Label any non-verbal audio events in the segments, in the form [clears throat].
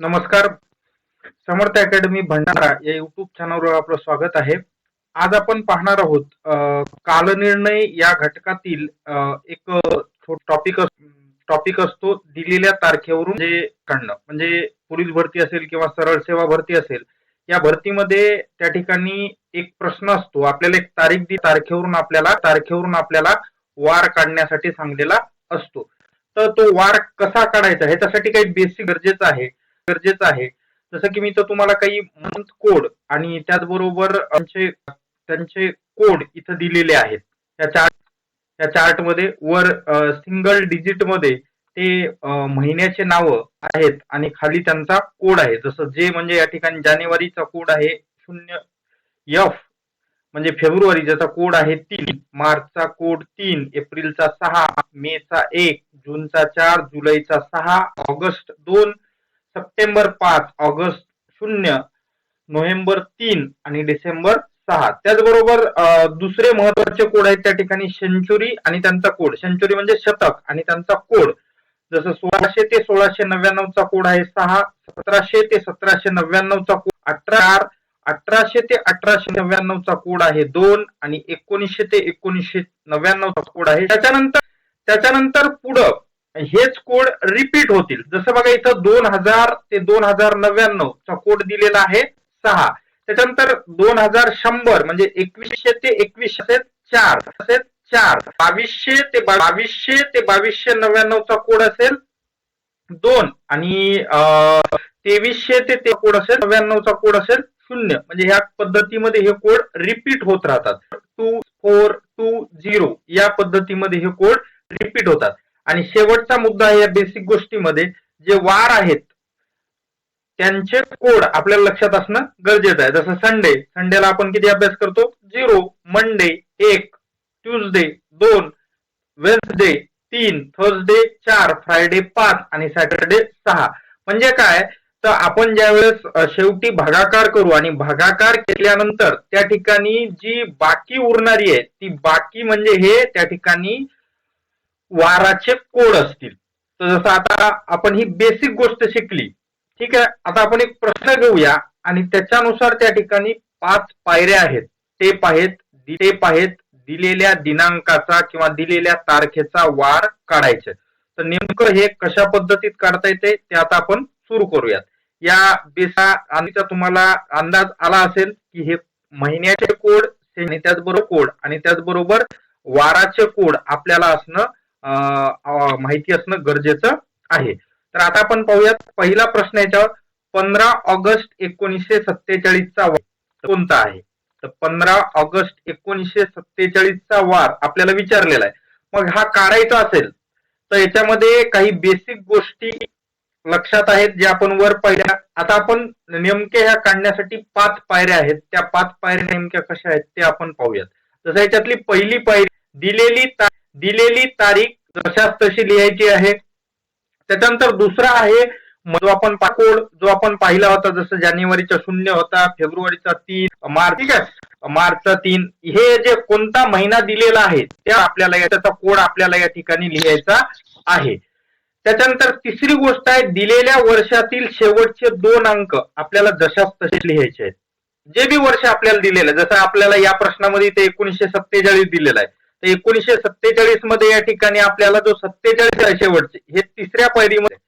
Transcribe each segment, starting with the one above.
नमस्कार. समर्थ अकॅडमी भंडारा या युट्यूब चॅनलवर आपलं स्वागत आहे. आज आपण पाहणार आहोत कालनिर्णय या घटकातील एक टॉपिक टॉपिक असतो दिलेल्या तारखेवरून जे काढणं. म्हणजे पोलीस भरती असेल किंवा सरळ सेवा भरती असेल या भरतीमध्ये त्या ठिकाणी एक प्रश्न असतो. आपल्याला एक तारीख दी तारखेवरून आपल्याला तारखेवरून आपल्याला वार काढण्यासाठी सांगलेला असतो. तर तो वार कसा काढायचा? ह्याच्यासाठी काही बेसिक गरजेचं आहे. गरजेचं आहे. जसं की मी तर तुम्हाला काही मंथ कोड आणि त्याचबरोबर आमचे त्यांचे कोड इथं दिलेले आहेत. त्या चार्ट या चार्टमध्ये वर सिंगल डिजिटमध्ये ते महिन्याचे नाव आहेत आणि खाली त्यांचा कोड आहे. जसं जे म्हणजे या ठिकाणी जानेवारीचा कोड आहे शून्य एफ म्हणजे फेब्रुवारी ज्याचा कोड आहे तीन मार्चचा कोड तीन एप्रिलचा सहा मेचा एक जूनचा चार जुलैचा सहा ऑगस्ट दोन सप्टेंबर पाच ऑगस्ट शून्य नोव्हेंबर तीन आणि डिसेंबर सहा. त्याचबरोबर दुसरे महत्त्वाचे कोड आहेत त्या ठिकाणी सेंचुरी आणि त्यांचा कोड. सेंचुरी म्हणजे शतक आणि त्यांचा कोड. जसं सोळाशे ते सोळाशे नव्याण्णवचा कोड आहे सहा सतराशे ते सतराशे नव्याण्णवचा कोड अठरा चार अठराशे ते अठराशे नव्याण्णवचा कोड आहे दोन आणि एकोणीसशे ते एकोणीसशे नव्याण्णवचा कोड आहे. त्याच्यानंतर त्याच्यानंतर पुढं हेच कोड रिपीट होतील. जसं बघा इथं दोन हजार ते दोन हजार नव्याण्णव चा कोड दिलेला आहे सहा. त्याच्यानंतर दोन हजार शंभर म्हणजे एकवीसशे ते एकवीसशे चार असेल चार. बावीसशे ते बावीसशे ते बावीसशे नव्याण्णवचा कोड असेल दोन. आणि तेवीसशे ते ते कोड असेल नव्याण्णवचा कोड असेल शून्य. म्हणजे ह्या पद्धतीमध्ये हे कोड रिपीट होत राहतात. टू फोर टू झिरो या पद्धतीमध्ये हे कोड रिपीट होतात. आणि शेवटचा मुद्दा आहे या बेसिक गोष्टीमध्ये जे वार आहेत त्यांचे कोड आपल्याला लक्षात असणं गरजेचं आहे. जसं संडे संडेला आपण किती अभ्यास करतो? झिरो मंडे एक ट्यूजडे दोन वेन्सडे तीन थर्सडे चार फ्रायडे पाच आणि सॅटरडे सहा. म्हणजे काय? तर आपण ज्यावेळेस शेवटी भागाकार करू आणि भागाकार केल्यानंतर त्या ठिकाणी जी बाकी उरणारी आहे ती बाकी म्हणजे हे त्या ठिकाणी वाराचे कोड असतील. तर जसं आता आपण ही बेसिक गोष्ट शिकली ठीक आहे? आता आपण एक प्रश्न घेऊया आणि त्याच्यानुसार त्या ठिकाणी पाच पायऱ्या आहेत. टेप आहेत टेप आहेत दिलेल्या दिनांकाचा किंवा दिलेल्या तारखेचा वार काढायचे. तर नेमकं हे कशा पद्धतीत काढता येते ते आता आपण सुरू करूयात. या बेसा आणि तुम्हाला अंदाज आला असेल की हे महिन्याचे कोड आणि त्याचबरोबर कोड आणि त्याचबरोबर वाराचे कोड आपल्याला असणं माहिती असणं गरजेचं आहे. तर आता आपण पाहूयात पहिला प्रश्न याच्यावर पंधरा ऑगस्ट एकोणीसशे सत्तेचाळीसचा वार कोणता आहे? तर पंधरा ऑगस्ट एकोणीसशे सत्तेचाळीसचा वार आपल्याला विचारलेला आहे. मग हा काढायचा असेल तर याच्यामध्ये काही बेसिक गोष्टी लक्षात आहेत जे आपण वर पहिल्या. आता आपण नेमके ह्या काढण्यासाठी पाच पायऱ्या आहेत. त्या पाच पायऱ्या नेमक्या कशा आहेत ते आपण पाहूयात. जसं याच्यातली पहिली पायरी दिलेली ता- दिलेली तारीख जशाच तशी लिहायची आहे. त्याच्यानंतर दुसरा आहे जो आपण पाकोड जो आपण पाहिला होता जसं जानेवारीचा शून्य होता फेब्रुवारीचा तीन मार्च ठीक आहे? मार्चचा तीन हे जे कोणता महिना दिलेला आहे त्या आपल्याला त्याचा कोड आपल्याला या ठिकाणी लिहायचा आहे. त्याच्यानंतर तिसरी गोष्ट आहे दिलेल्या वर्षातील शेवटचे दोन अंक आपल्याला जशाच तसे लिहायचे आहेत. जे बी वर्ष आपल्याला दिलेलं आहे जसं आपल्याला या प्रश्नामध्ये ते एकोणीसशे सत्तेचाळीस दिलेलं आहे. तर एकोणीसशे सत्तेचाळीसमध्ये या ठिकाणी आपल्याला जो सत्तेचाळीस आहे शेवटचे हे तिसऱ्या पायरीमध्ये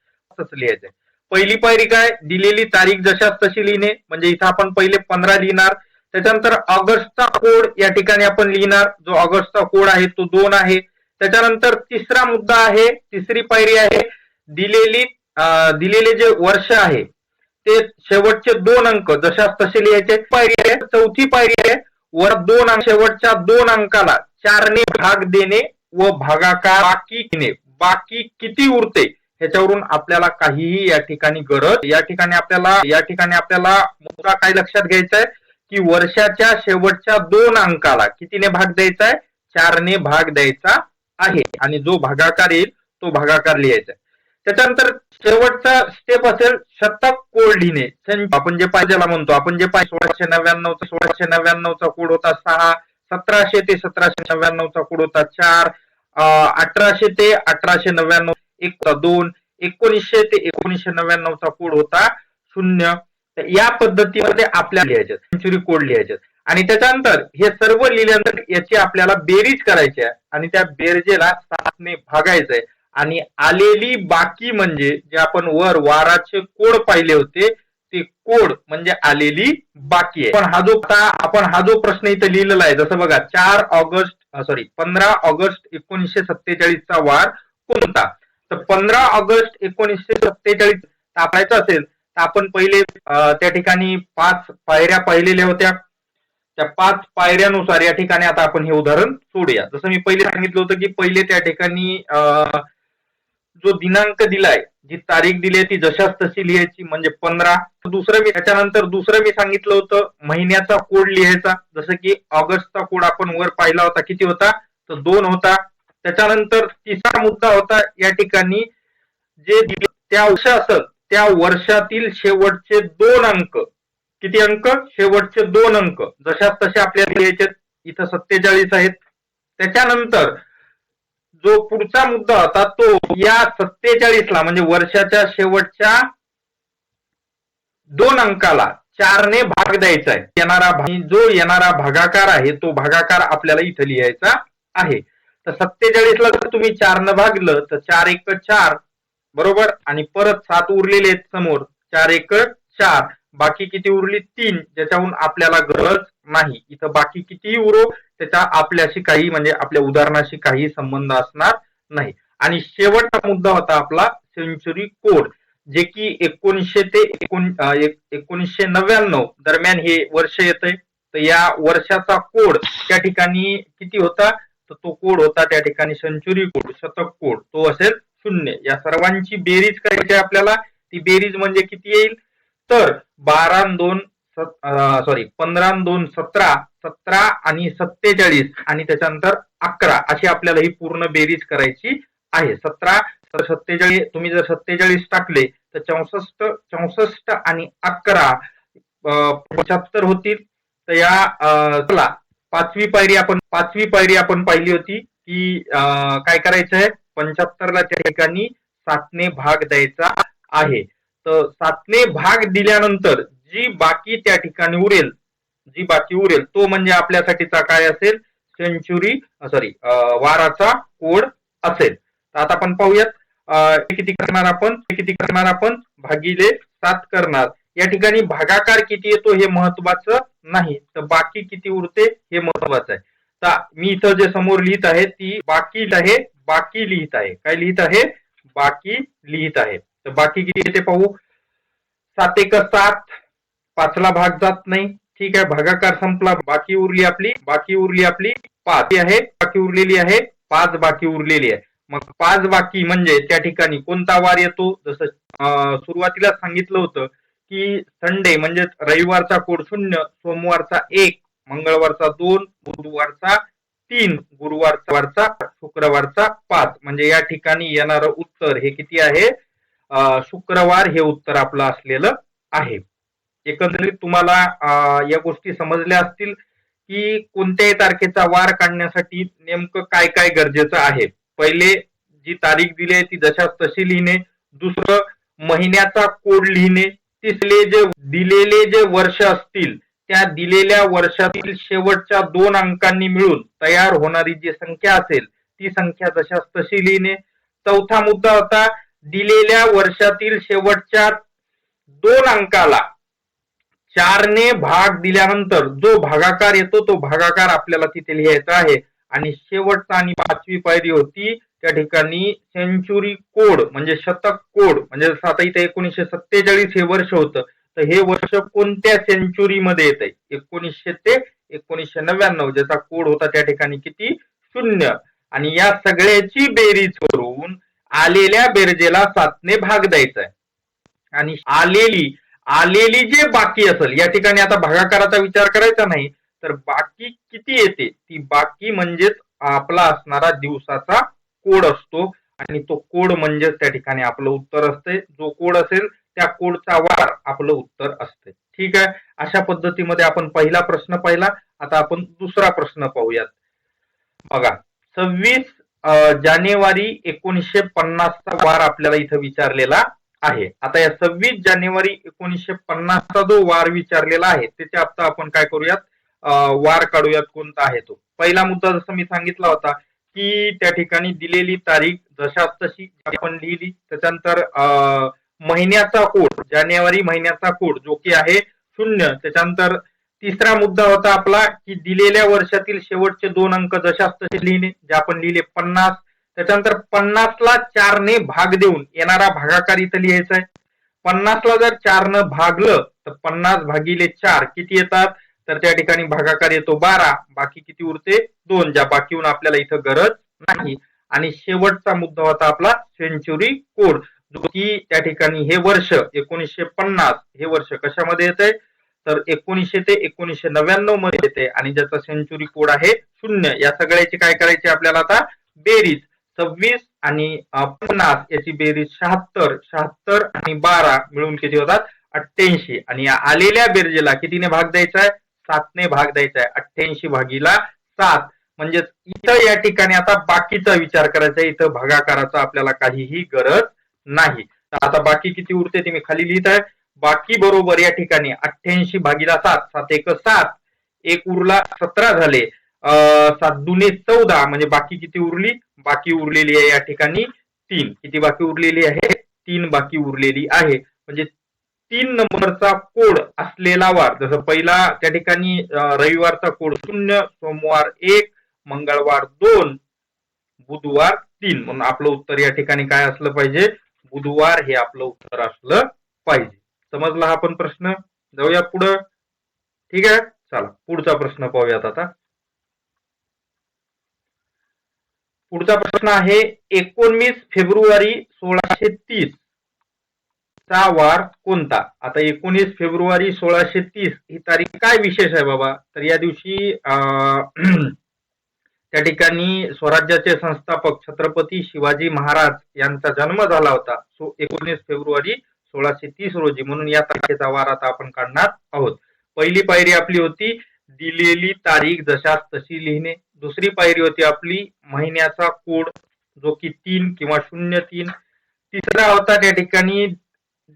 लिहायचे पहिली पायरी काय? दिलेली तारीख जशाच तशी लिहिणे. म्हणजे इथं आपण पहिले पंधरा लिहिणार. त्याच्यानंतर ऑगस्टचा कोड या ठिकाणी आपण लिहिणार. जो ऑगस्टचा कोड आहे तो दोन आहे. त्याच्यानंतर तिसरा मुद्दा आहे तिसरी पायरी आहे दिलेली दिलेले जे वर्ष आहे ते शेवटचे दोन अंक जशाच तसे लिहायचे. पायरी आहे चौथी पायरी आहे वर दोन अंक शेवटच्या दोन अंकाला चारने भाग देणे व भागाकार बाकी घेणे. बाकी किती उरते ह्याच्यावरून आपल्याला काहीही या ठिकाणी गरज. या ठिकाणी आपल्याला या ठिकाणी आपल्याला मुद्दा काय लक्षात घ्यायचा आहे की वर्षाच्या शेवटच्या दोन अंकाला कितीने भाग द्यायचा आहे चारने भाग द्यायचा आहे. आणि जो भागाकार येईल तो भागाकार लिहायचा त्याच्यानंतर शेवटचा स्टेप असेल शतक कोड लिहिणे आपण जे पाहिजेला म्हणतो आपण जे पाहिजे सोळाशे नव्याण्णवचा सोळाशे नव्याण्णवचा कोड होता सहा सतराशे ते सतराशे नव्याण्णवचा कोड होता चार अठराशे ते अठराशे नव्याण्णव एक दोन एकोणीसशे ते एकोणीसशे नव्याण्णवचा कोड होता शून्य. या पद्धतीमध्ये आपल्या लिहायचे सेंचुरी कोड लिहायचे आणि त्याच्यानंतर हे सर्व लिहिल्यानंतर याची आपल्याला बेरीज करायची आहे. आणि त्या बेरजेला सातने भागायचंय आणि आलेली बाकी म्हणजे जे आपण वर वाराचे कोड पाहिले होते ते कोड म्हणजे आलेली बाकी आहे. पण हा जो आपण हा जो प्रश्न इथे लिहिलेला आहे जसं बघा चार ऑगस्ट सॉरी पंधरा ऑगस्ट एकोणीसशे सत्तेचाळीसचा वार कोणता? तर पंधरा ऑगस्ट एकोणीसशे सत्तेचाळीस तापायचं असेल तर आपण पहिले त्या ठिकाणी पाच पायऱ्या पाहिलेल्या होत्या. त्या पाच पायऱ्यानुसार या ठिकाणी आता आपण हे उदाहरण सोडूया. जसं मी पहिले सांगितलं होतं की पहिले त्या ठिकाणी अं, जो दिनांक दिलाय जी तारीख दिली आहे ती जशाच तशी लिहायची म्हणजे पंधरा. दुसरं मी त्याच्यानंतर दुसरं मी सांगितलं होतं महिन्याचा कोड लिहायचा. जसं की ऑगस्टचा कोड आपण वर पाहिला होता किती होता? तर दोन होता. त्याच्यानंतर तिसरा मुद्दा होता या ठिकाणी जे त्या वर्ष असत त्या वर्षातील शेवटचे दोन अंक. किती अंक? शेवटचे दोन अंक. जशाच तसे आपल्याला लिहायचे इथं सत्तेचाळीस आहेत. त्याच्यानंतर जो पुढचा मुद्दा होता तो या सत्तेचाळीसला म्हणजे वर्षाच्या शेवटच्या दोन अंकाला चारने भाग द्यायचा आहे. येणारा जो येणारा भागाकार आहे तो भागाकार आपल्याला इथं लिहायचा आहे. तर सत्तेचाळीसला जर तुम्ही चारनं भागलं तर चार एक चार बरोबर? आणि परत सात उरलेले आहेत समोर चार एक चार. बाकी किती उरली? तीन ज्याच्याहून आपल्याला गरज नाही. इथं बाकी कितीही उरो त्याचा आपल्याशी काही म्हणजे आपल्या उदाहरणाशी काही संबंध असणार नाही. आणि शेवटचा मुद्दा होता आपला सेंचुरी कोड जे की एकोणीसशे ते एकोण एकोणीसशे नव्याण्णव दरम्यान हे वर्ष येतंय. तर या वर्षाचा कोड त्या ठिकाणी किती होता? तर तो कोड होता त्या ठिकाणी सेंचुरी कोड शतक कोड तो असेल शून्य. या सर्वांची बेरीज करायची आहे आपल्याला. ती बेरीज म्हणजे किती येईल? तर बारा दोन सॉरी पंधरा दोन सतरा सतरा आणि सत्तेचाळीस आणि त्याच्यानंतर अकरा अशी आपल्याला ही पूर्ण बेरीज करायची आहे. सतरा तर सत्तेचाळीस तुम्ही जर सत्तेचाळीस टाकले तर चौसष्ट चौसष्ट आणि अकरा पंच्याहत्तर होतील. तर या चला पाचवी पायरी आपण पाचवी पायरी आपण पाहिली होती की काय करायचं आहे? पंच्याहत्तरला त्या ठिकाणी सातने भाग द्यायचा आहे. तर सातने भाग दिल्यानंतर जी बाकी त्या ठिकाणी उरेल जी बाकी उरेल तो म्हणजे आपल्यासाठीचा काय असेल? सेंचुरी सॉरी वाराचा कोड असेल. तर आता आपण पाहूयात किती करणार आपण? किती करणार आपण? भागिले सात करणार. या ठिकाणी भागाकार किती येतो हे महत्वाचं नाही. तर बाकी किती उरते हे महत्वाचं आहे. तर मी इथं जे समोर लिहित आहे ती बाकी आहे बाकी लिहित आहे. काय लिहित आहे? बाकी लिहित आहे. तर बाकी किती येते पाहू? सात एक सात. पाचला भाग जात नाही. ठीक आहे भागाकार संपला. बाकी उरली आपली बाकी उरली आपली पाच. आहे बाकी उरलेली आहे पाच बाकी उरलेली आहे. मग पाच बाकी म्हणजे त्या ठिकाणी कोणता वार येतो? जसं सुरुवातीला सांगितलं होतं की संडे म्हणजे रविवारचा कोड शून्य सोमवारचा एक मंगळवारचा दोन बुधवारचा तीन गुरुवारचा वारचा शुक्रवारचा पाच. म्हणजे या ठिकाणी येणारं उत्तर हे किती आहे? शुक्रवार हे उत्तर आपलं असलेलं आहे. एकंदरीत तुम्हाला या गोष्टी समजल्या असतील की कोणत्याही तारखेचा वार काढण्यासाठी नेमकं काय काय गरजेचं आहे? पहिले जी तारीख दिली आहे ती जशा तशी लिहिणे दुसरं महिन्याचा कोड लिहिणे तिसरे जे दिलेले जे वर्ष असतील त्या दिलेल्या वर्षातील शेवटच्या दोन अंकांनी मिळून तयार होणारी जी संख्या असेल ती संख्या जशास तशी लिहिणे. चौथा मुद्दा होता दिलेल्या वर्षातील शेवटच्या दोन अंकाला चारने भाग दिल्यानंतर जो भागाकार येतो तो भागाकार आपल्याला तिथे लिहायचा आहे. आणि शेवटचा आणि पाचवी पायरी होती त्या ठिकाणी सेंचुरी कोड म्हणजे शतक कोड म्हणजे जसं आता इथे एकोणीसशे सत्तेचाळीस हे वर्ष होतं. तर हे वर्ष कोणत्या सेंचुरी मध्ये येत आहे एकोणीसशे ते एकोणीसशे नव्याण्णव ज्याचा कोड होता त्या ठिकाणी किती? शून्य. आणि या सगळ्याची बेरीज करून आलेल्या बेरजेला सातने भाग द्यायचा आहे. आणि आलेली आलेली जे बाकी असेल या ठिकाणी आता भागाकाराचा विचार करायचा नाही तर बाकी किती येते? ती बाकी म्हणजेच आपला असणारा दिवसाचा कोड असतो. आणि तो कोड म्हणजेच त्या ठिकाणी आपलं उत्तर असते. जो कोड असेल त्या कोडचा वार आपलं उत्तर असते. ठीक आहे? अशा पद्धतीमध्ये आपण पहिला प्रश्न पाहिला. आता आपण दुसरा प्रश्न पाहूयात. बघा सव्वीस जानेवारी एकोणीसशे पन्नासचा वार आपल्याला इथं विचारलेला आहे. आता या सव्वीस जानेवारी एकोणीसशे पन्नासचा जो वार विचारलेला आहे त्याचे आता आपण काय करूयात? वार काढूयात कोणता आहे तो. पहिला मुद्दा जसं मी सांगितला होता की त्या ठिकाणी दिलेली तारीख जशाच तशी आपण लिहिली. त्याच्यानंतर महिन्याचा कोड जानेवारी महिन्याचा कोड जो की आहे शून्य. त्याच्यानंतर तिसरा मुद्दा होता आपला की दिलेल्या वर्षातील शेवटचे दोन अंक जशाच तसे लिहिणे जे आपण लिहिले पन्नास. त्याच्यानंतर पन्नासला चारने भाग देऊन येणारा भागाकार इथं लिहायचा आहे पन्नासला जर चारनं भागलं तर पन्नास भागिले चार किती येतात? तर त्या ठिकाणी भागाकार येतो बारा बाकी किती उरते? दोन ज्या बाकीहून आपल्याला इथं गरज नाही. आणि शेवटचा मुद्दा होता आपला सेंचुरी कोड जो की त्या ठिकाणी हे वर्ष एकोणीसशे पन्नास हे वर्ष कशामध्ये येते तर एकोणीसशे ते एकोणीसशे नव्याण्णवमध्ये येते आणि ज्याचा सेंचुरी कोड आहे शून्य. या सगळ्याची काय करायची आपल्याला आता? बेरीज. सव्वीस आणि पन्नास याची बेरीज शहात्तर शहात्तर आणि बारा मिळून किती होतात? अठ्ठ्याऐंशी. आणि या आलेल्या बेरजेला कितीने भाग द्यायचा आहे? सातने भाग द्यायचा आहे. अठ्ठ्याऐंशी भागीला सात. म्हणजे इथं या ठिकाणी आता बाकीचा विचार करायचा आहे. इथं भागाकाराचा आपल्याला काहीही गरज नाही. तर आता बाकी किती उरते ते मी खाली लिहित आहे. बाकी बरोबर या ठिकाणी अठ्ठ्याऐंशी भागीला सात. सात एक सात. एक उरला सतरा झाले. सात दुने चौदा म्हणजे बाकी किती उरली? बाकी उरलेली आहे या ठिकाणी तीन. किती बाकी उरलेली आहे? तीन बाकी उरलेली आहे. म्हणजे तीन नंबरचा कोड असलेला वार जसं पहिला त्या ठिकाणी रविवारचा कोड शून्य सोमवार एक मंगळवार दोन बुधवार तीन. म्हणून आपलं उत्तर या ठिकाणी काय असलं पाहिजे? बुधवार हे आपलं उत्तर असलं पाहिजे. समजला हा पण प्रश्न? जाऊया पुढं. ठीक आहे? चला पुढचा प्रश्न पाहूयात आता. पुढचा प्रश्न आहे एकोणवीस फेब्रुवारी सोळाशे तीस चा वार कोणता? आता एकोणीस फेब्रुवारी सोळाशे तीस ही तारीख काय विशेष आहे बाबा? तर या दिवशी अं, [clears throat] त्या ठिकाणी स्वराज्याचे संस्थापक छत्रपती शिवाजी महाराज यांचा जन्म झाला होता. सो एकोणीस फेब्रुवारी सोळाशे तीस रोजी. म्हणून या तारखेचा वार आता आपण काढणार आहोत. पहिली पायरी आपली होती दिलेली तारीख जशास तशी लिहिणे. दुसरी पायरी होती आपली महिन्याचा कोड जो की तीन किंवा शून्य तीन. तिसरा होता त्या ठिकाणी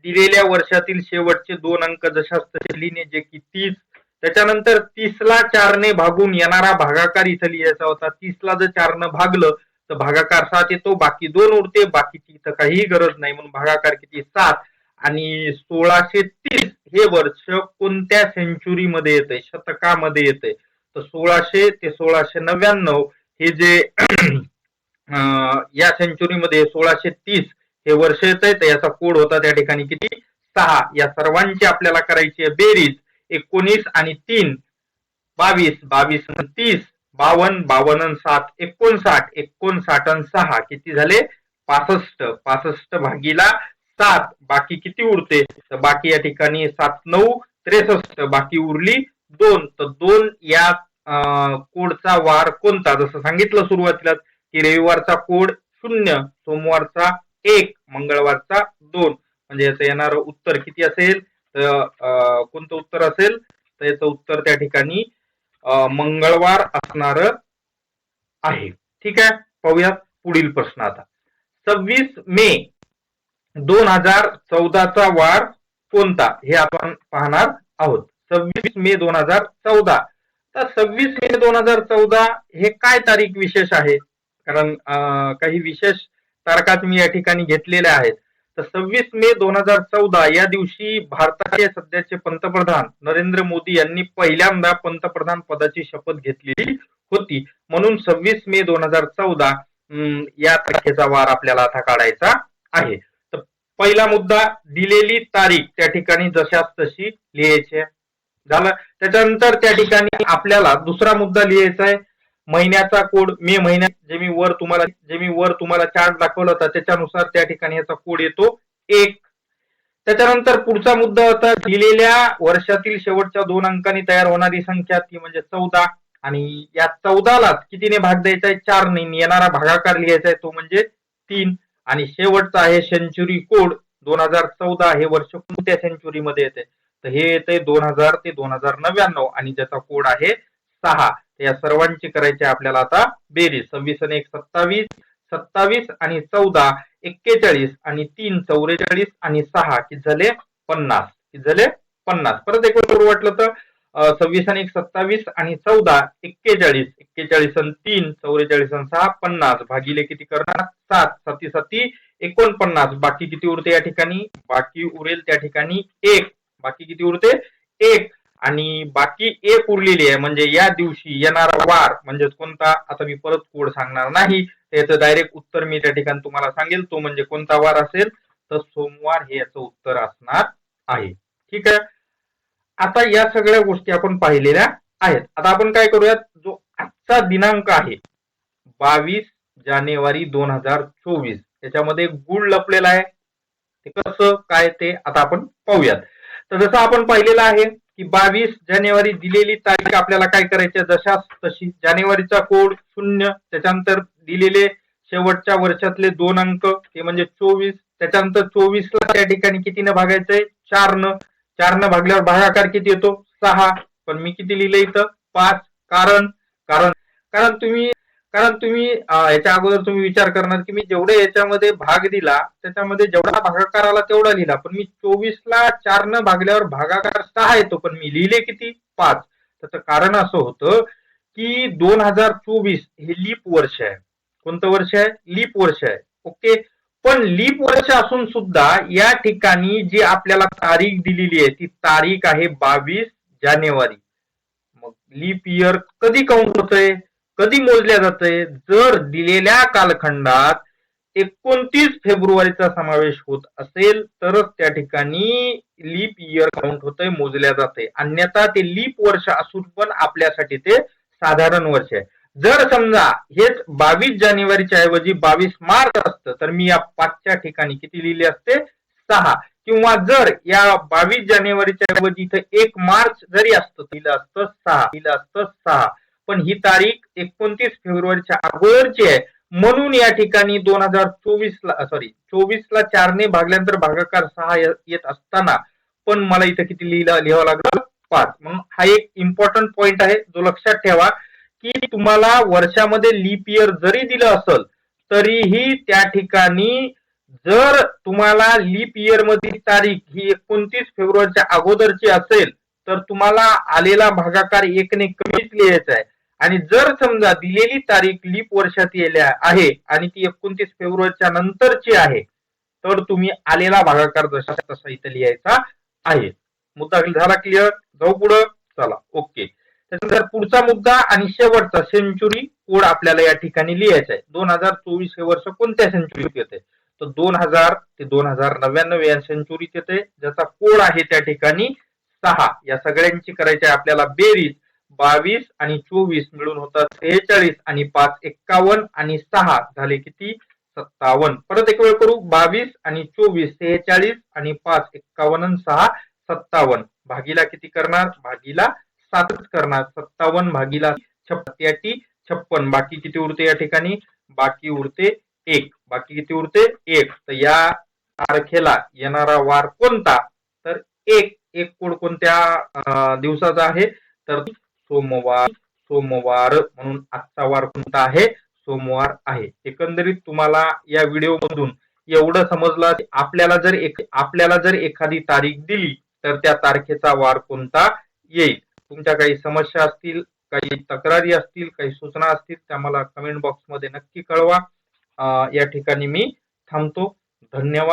दिलेल्या वर्षातील शेवटचे दोन अंक जशा तसे लिहिणे जे की तीस. त्याच्यानंतर तीसला चारने भागून येणारा भागाकार इथं लिहायचा होता. तीसला जर चारनं भागलं तर भागाकार सात येतो. बाकी दोन उरते बाकीची इथं काहीही गरज नाही. म्हणून भागाकार किती? सात. आणि सोळाशे तीस हे वर्ष कोणत्या सेंचुरीमध्ये येते शतकामध्ये येते तर सोळाशे ते सोळाशे नव्याण्णव हे जे अं, या सेंचुरीमध्ये सोळाशे तीस हे वर्ष येत आहे तर याचा कोड होता त्या ठिकाणी किती? सहा. या सर्वांची आपल्याला करायची आहे बेरीज एकोणीस आणि तीन. बावीस बावीस तीस. बावन्न बावन्न आणि सात. एकोणसाठ एकोणसाठ आणि सहा. किती झाले? पासष्ट. पासष्ट भागीला सात. बाकी किती उरते? तर बाकी या ठिकाणी सात नऊ त्रेसष्ट. बाकी उरली दोन. तर दोन या कोडचा वार कोणता? जसं सांगितलं सुरुवातीला की रविवारचा कोड शून्य सोमवारचा एक मंगळवारचा दोन. म्हणजे याचं येणारं उत्तर किती असेल? तर कोणतं उत्तर असेल? तर याचं उत्तर त्या ठिकाणी मंगळवार असणार आहे. ठीक आहे? पाहूयात पुढील प्रश्न आता. सव्वीस मे दोन हजार चौदाचा वार कोणता? हे आपण पाहणार आहोत. सव्वीस मे दोन हजार चौदा. तर सव्वीस मे दोन हजार चौदा हे काय तारीख विशेष आहे? कारण काही विशेष तारखात मी या ठिकाणी घेतलेल्या आहेत. तर सव्वीस मे दोन हजार चौदा या दिवशी भारताचे सध्याचे पंतप्रधान नरेंद्र मोदी यांनी पहिल्यांदा पंतप्रधान पदाची शपथ घेतलेली होती. म्हणून सव्वीस मे दोन हजार चौदा या तारखेचा वार आपल्याला आता काढायचा आहे. तर पहिला मुद्दा दिलेली तारीख त्या ठिकाणी जशाच तशी लिहायची आहे. झालं. त्याच्यानंतर त्या ठिकाणी आपल्याला दुसरा मुद्दा लिहायचा आहे. महिन्याचा कोड मे महिन्यात जे मी वर तुम्हाला जे मी वर तुम्हाला चार्ट दाखवला होता त्याच्यानुसार त्या ठिकाणी याचा कोड येतो. एक. त्याच्यानंतर पुढचा मुद्दा होता दिलेल्या वर्षातील शेवटच्या दोन अंकांनी तयार होणारी संख्या ती म्हणजे चौदा. आणि या चौदालाच कितीने भाग द्यायचा आहे? चार ने येणारा भागाकार लिहायचा आहे तो म्हणजे तीन. आणि शेवटचा आहे सेंचुरी कोड दोन हजार चौदा हे वर्ष कोणत्या सेंचुरीमध्ये येते? तर हे येते दोन हजार ते दोन हजार नव्याण्णव आणि ज्याचा कोड आहे सहा. या सर्वांची करायची आहे आपल्याला आता बेरीज. सव्वीस आणि एक सत्तावीस सत्तावीस आणि चौदा एक्केचाळीस आणि तीन चौवेचाळीस आणि सहा. किती झाले? पन्नास. कि झाले? पन्नास. परत एक वेळ वाटलं तर सव्वीस आणि एक सत्तावीस आणि चौदा एक्केचाळीस. एक्केचाळीस आणि तीन चौवेचाळीस आणि सहा पन्नास. भागिले किती करणार? सात. सती सती एकोणपन्नास. बाकी किती उरते या ठिकाणी? बाकी उरेल त्या ठिकाणी एक. बाकी किती उरते? एक. आणि बाकी एक उरलेली आहे म्हणजे या दिवशी येणारा वार म्हणजेच कोणता? आता मी परत कोड सांगणार नाही. त्याचं डायरेक्ट उत्तर मी त्या ठिकाणी तुम्हाला सांगेल. तो म्हणजे कोणता वार असेल? तर सोमवार हे याचं उत्तर असणार आहे. ठीक आहे? आता या सगळ्या गोष्टी आपण पाहिलेल्या आहेत. आता आपण काय करूयात? जो आजचा दिनांक आहे बावीस जानेवारी दोन हजार चोवीस. याच्यामध्ये गुळ लपलेला आहे. ते कसं? काय ते? आता आपण पाहूयात. तर जसं आपण पाहिलेलं आहे की बावीस जानेवारी दिलेली तारीख आपल्याला काय करायची आहे? जशाच तशी जानेवारीचा कोड शून्य त्याच्यानंतर दिलेले शेवटच्या वर्षातले दोन अंक ते म्हणजे चोवीस त्याच्यानंतर चोवीस ला त्या ठिकाणी कितीनं भागायचंय? चार न चार न भागल्यावर भागाकार किती येतो? सहा. पण मी किती लिहिलं इथं? पाच. कारण? कारण? कारण तुम्ही कारण तुम्ही याच्या अगोदर तुम्ही विचार करणार की मी जेवढे याच्यामध्ये भाग दिला त्याच्यामध्ये जेवढा भागाकार आला तेवढा लिहिला. पण मी चोवीस ला चार न भागल्यावर भागाकार सहा येतो पण मी लिहिले किती? पाच. त्याचं कारण असं होतं की दोन हजार चोवीस हे लीप वर्ष आहे. कोणतं वर्ष आहे? लीप वर्ष आहे. ओके? पण लीप वर्ष असून सुद्धा या ठिकाणी जी आपल्याला तारीख दिलेली आहे ती तारीख आहे बावीस जानेवारी. मग लीप इयर कधी काउंट होतंय? कधी मोजल्या जातंय जर दिलेल्या कालखंडात एकोणतीस फेब्रुवारीचा समावेश होत असेल तरच त्या ठिकाणी लीप इयर काउंट होतंय मोजल्या जाते. अन्यथा ते लीप वर्ष असून पण आपल्यासाठी ते साधारण वर्ष आहे. जर समजा हेच बावीस जानेवारीच्या ऐवजी बावीस मार्च असतं तर मी या पाचच्या ठिकाणी किती लिहिले असते? सहा. किंवा जर या बावीस जानेवारीच्या ऐवजी इथं एक मार्च जरी असतं तिला लिहिलं असतं सहा. लिहिलं असतं सहा. पण ही तारीख एकोणतीस फेब्रुवारीच्या अगोदरची आहे. म्हणून या ठिकाणी दोन हजार चोवीस ला सॉरी चोवीस ला चारने भागल्यानंतर भागाकार सहा येत असताना पण मला इथं किती लिहिलं लिहावं लागलं? पाच. म्हणून हा एक इम्पॉर्टंट पॉइंट आहे जो लक्षात ठेवा की तुम्हाला वर्षामध्ये लीप इयर जरी दिलं असेल तरीही त्या ठिकाणी जर तुम्हाला लीप इयर मधील तारीख ही एकोणतीस फेब्रुवारीच्या अगोदरची असेल तर तुम्हाला आलेला भागाकार एकने कमीच लिहायचा आहे. आणि जर समजा दिलेली तारीख लीप वर्षात येल्या आहे आणि ती एकोणतीस फेब्रुवारीच्या नंतरची आहे तर तुम्ही आलेला भागाकार जसा तसा इथं लिहायचा आहे. मुद्दा झाला क्लिअर जाऊ पुढं. चला. ओके त्यानंतर पुढचा मुद्दा आणि शेवटचा सेंचुरी कोड आपल्याला या ठिकाणी लिहायचा आहे. दोन हजार चोवीस हे वर्ष कोणत्या सेंचुरीत येते तर दोन हजार ते दोन हजार नव्याण्णव या सेंचुरीत येते ज्याचा कोड आहे त्या ठिकाणी सहा. या सगळ्यांची करायची आहे आपल्याला बेरीज. बावीस आणि चोवीस मिळून होतात सेहेचाळीस आणि पाच एक्कावन्न आणि सहा झाले किती? सत्तावन्न. परत एक वेळ करू. बावीस आणि चोवीस सेहेचाळीस आणि पाच एक्कावन्न आणि सहा सत्तावन्न. भागीला किती करणार? भागीला सातच करणार. सत्तावन्न भागीला छप्पत्याटी छप्पन. बाकी किती उरते या ठिकाणी? बाकी उरते एक. बाकी किती उरते? एक. तर या तारखेला येणारा वार कोणता? तर एक. एक कोड कोणत्या दिवसाचा आहे? तर सोमवार सोमवार म्हणून आजचा वार कोणता आहे? सोमवार आहे. एकंदरीत तुम्हाला या व्हिडिओ मधून एवढं समजलं की आपल्याला जर एक आपल्याला जर एखादी तारीख दिली तर त्या तारखेचा वार कोणता? येईल. तुमच्या काही समस्या असतील काही तक्रारी असतील काही सूचना असतील त्या मला कमेंट बॉक्समध्ये नक्की कळवा. या ठिकाणी मी थांबतो. धन्यवाद.